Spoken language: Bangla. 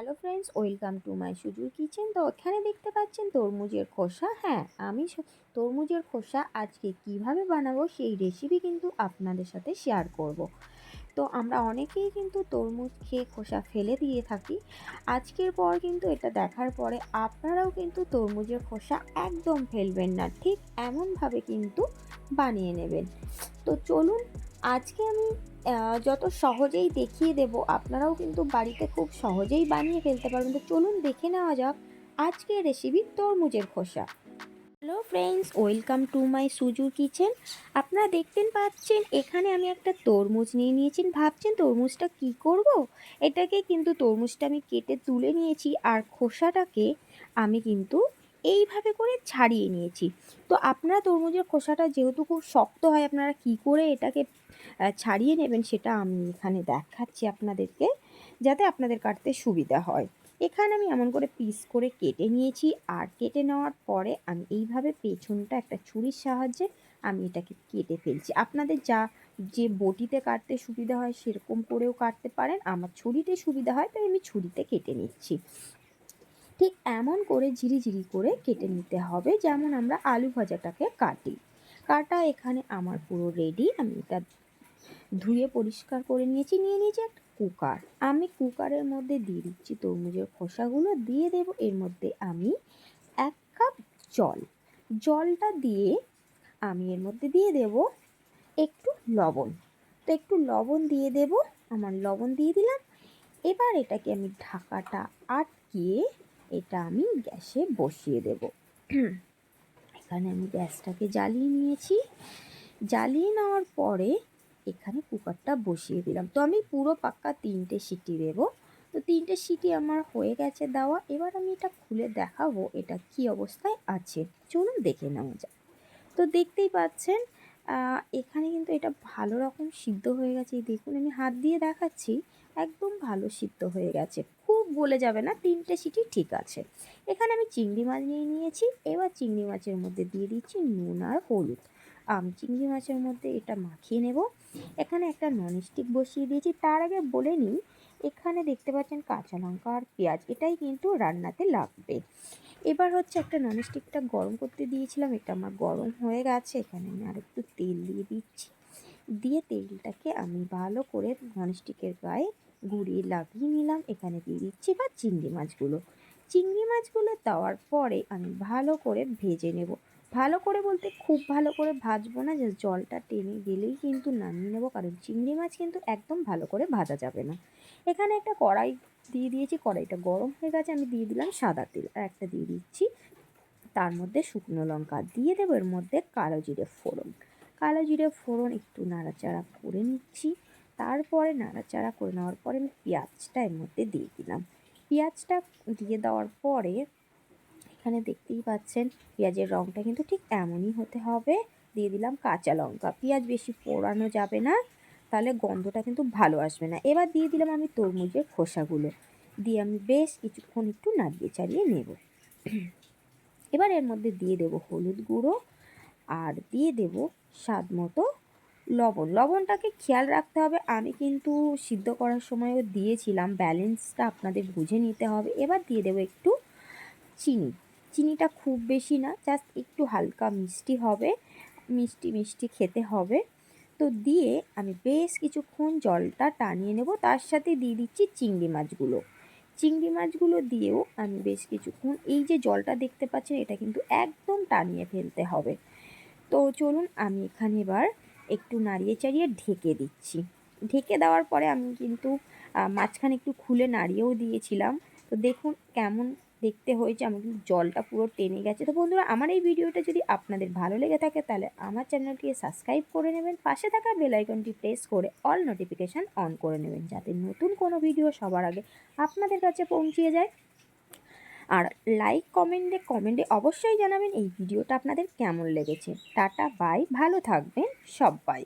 Hello friends welcome to my সুজুর kitchen তো এখানে দেখতে পাচ্ছেন তরমুজের খোসা। হ্যাঁ আমি তরমুজের খোসা আজকে কীভাবে বানাবো সেই রেসিপি কিন্তু আপনাদের সাথে শেয়ার করব। তো আমরা অনেকেই কিন্তু তরমুজ খেয়ে খোসা ফেলে দিয়ে থাকি। আজকের পর কিন্তু এটা দেখার পরে আপনারাও কিন্তু তরমুজের খোসা একদম ফেলবেন না। ঠিক এমনভাবে কিন্তু বানিয়ে নেবেন। তো চলুন আজকে আমি যত সহজেই দেখিয়ে দেব, আপনারাও কিন্তু বাড়িতে খুব সহজেই বানিয়ে ফেলতে পারবেন। তো চলুন দেখে নেওয়া যাক আজকের রেসিপি তরমুজের খোসা। Hello friends welcome to my Suju kitchen আপনারা দেখতেন পাচ্ছেন, এখানে আমি একটা তরমুজ নিয়ে নিয়েছি। ভাবছেন তরমুজটা কি করব? এটাকে কিন্তু তরমুজটা আমি কেটে তুলে নিয়েছি। আর খোসাটাকে আমি কিন্তু এইভাবে করে ছাড়িয়ে নিয়েছি। তো আপনারা তরমুজের খোসাটা যেহেতু খুব শক্ত হয়, আপনারা কি করে এটাকে ছাড়িয়ে নেবেন সেটা আমি এখানে দেখাচ্ছি আপনাদেরকে, যাতে আপনাদের কাটতে সুবিধা হয়। এখানে আমি এমন করে পিস করে কেটে নিয়েছি, আর কেটে নেওয়ার পরে আমি এইভাবে পেছনটা একটা ছুরির সাহায্যে আমি এটাকে কেটে ফেলছি। আপনাদের যা, যে বটিতে কাটতে সুবিধা হয় সেরকম করেও কাটতে পারেন, আমার ছুরিতে সুবিধা হয়, তাই আমি ছুরিতে কেটে নিচ্ছি। ঠিক এমন করে ঝিরিঝিরি করে কেটে নিতে হবে, যেমন আমরা আলু ভাজাটাকে কাটি। কাটা এখানে আমার পুরো রেডি আমি এটা ধুয়ে পরিষ্কার করে নিয়েছি। নিয়ে নিয়েছি একটা কুকার। আমি কুকারের মধ্যে দিয়ে দিচ্ছি তরমুজের খোসাগুলো, দিয়ে দেব এর মধ্যে আমি এক কাপ জল। জলটা দিয়ে আমি এর মধ্যে দিয়ে দেব একটু লবণ। তো একটু লবণ দিয়ে দেব, আমার লবণ দিয়ে দিলাম। এবার এটাকে আমি ঢাকাটা আটকিয়ে এটা আমি গ্যাসে বসিয়ে দেব। এখানে আমি গ্যাসটাকে জ্বালিয়ে নিয়েছি। জ্বালিয়ে নেওয়ার পরে এখানে কুকারটা বসিয়ে দিলাম। তো আমি পুরো পাক্কা তিনটে সিটি দেব। তো তিনটে সিটি আমার হয়ে গেছে দেওয়া। এবার আমি এটা খুলে দেখাবো এটা কি অবস্থায় আছে। চলুন দেখে নেওয়া যাক। তো দেখতেই পাচ্ছেন এখানে কিন্তু এটা ভালো রকম সিদ্ধ হয়ে গেছে। দেখুন, আমি হাত দিয়ে দেখাচ্ছি, একদম ভালো সিদ্ধ হয়ে গেছে। গলে যাবে না, তিনটে সিটি ঠিক আছে। এখানে আমি চিংড়ি মাছ নিয়ে নিয়েছি, এবার চিংড়ি মাছের মধ্যে দিয়ে দিচ্ছি নুন আর হলুদ। আম, চিংড়ি মাছের মধ্যে এটা মাখিয়ে নেব। এখানে একটা ননস্টিক বসিয়ে দিয়েছি, তার আগে বলে নিই, এখানে দেখতে পাচ্ছেন কাঁচা লঙ্কা আর পেঁয়াজ, এটাই কিন্তু রান্নাতে লাগবে। এবার হচ্ছে একটা ননস্টিকটা গরম করতে দিয়েছিলাম, এটা আমার গরম হয়ে গেছে, এখানে আমি আর একটু তেল দিয়ে দিচ্ছি। দিয়ে তেলটাকে আমি ভালো করে ননস্টিকের গায়ে গুঁড়িয়ে লাগিয়ে নিলাম, এখানে দিয়ে দিচ্ছি বা চিংড়ি মাছগুলো। চিংড়ি মাছগুলো দেওয়ার পরে আমি ভালো করে ভেজে নেব। ভালো করে বলতে খুব ভালো করে ভাজবো না যে জলটা টেনে গেলেই কিন্তু নামিয়ে নেব, কারণ চিংড়ি মাছ কিন্তু একদম ভালো করে ভাজা যাবে না। এখানে একটা কড়াই দিয়ে দিয়েছি, কড়াইটা গরম হয়ে গেছে, আমি দিয়ে দিলাম সাদা তেল, আর একটা দিয়ে দিচ্ছি তার মধ্যে শুকনো লঙ্কা। দিয়ে দেবো এর মধ্যে কালো জিরে ফোড়ন। কালো জিরে ফোড়ন একটু নাড়াচাড়া করে নিচ্ছি। তারপরে নাড়াচাড়া করে নেওয়ার পরে আমি পেঁয়াজটা এর মধ্যে দিয়ে দিলাম। পেঁয়াজটা দিয়ে দেওয়ার পরে এখানে দেখতেই পাচ্ছেন পেঁয়াজের রঙটা কিন্তু ঠিক এমনই হতে হবে। দিয়ে দিলাম কাঁচা লঙ্কা। পেঁয়াজ বেশি পোড়ানো যাবে না, তাহলে গন্ধটা কিন্তু ভালো আসবে না। এবার দিয়ে দিলাম আমি তরমুজের খোসাগুলো। দিয়ে আমি বেশ কিছুক্ষণ একটু নাড়িয়ে চাড়িয়ে নেব। এবার এর মধ্যে দিয়ে দেব হলুদ গুঁড়ো। আর দিয়ে দেব স্বাদ মতো লবণ। লবণটাকে খেয়াল রাখতে হবে। আমি কিন্তু সিদ্ধ করার সময়ও দিয়েছিলাম। ব্যালেন্সটা আপনাদের বুঝে নিতে হবে। এবার দিয়ে দেবো একটু চিনি। চিনিটা খুব বেশি না, জাস্ট একটু হালকা মিষ্টি হবে। মিষ্টি মিষ্টি খেতে হবে। তো দিয়ে আমি বেশ কিছুক্ষণ জলটা টানিয়ে নেব। তার সাথে দিয়ে দিচ্ছি চিংড়ি মাছগুলো। চিংড়ি মাছগুলো দিয়েও আমি বেশ কিছুক্ষণ এই যে জলটা দেখতে পাচ্ছেন, এটা কিন্তু একদম টানিয়ে ফেলতে হবে। তো চলুন, আমি এখানে এবার একটু নাড়িয়ে চাড়িয়ে ঢেকে দিচ্ছি। ঢেকে দেওয়ার পরে আমি কিন্তু মাঝখানে একটু খুলে নাড়িয়েও দিয়েছিলাম। তো দেখুন কেমন দেখতে হয়েছে, আমার কিন্তু জলটা পুরো টেনে গেছে। তো বন্ধুরা, আমার এই ভিডিওটা যদি আপনাদের ভালো লেগে থাকে, তাহলে আমার চ্যানেলটিকে সাবস্ক্রাইব করে নেবেন, পাশে থাকা বেল আইকনটি প্রেস করে অল নোটিফিকেশান অন করে নেবেন, যাতে নতুন কোনো ভিডিও সবার আগে আপনাদের কাছে পৌঁছিয়ে যায়। আর লাইক কমেন্টে কমেন্টে অবশ্যই জানাবেন এই ভিডিওটা আপনাদের কেমন লেগেছে। টাটা বাই ভালো থাকবেন সবাই।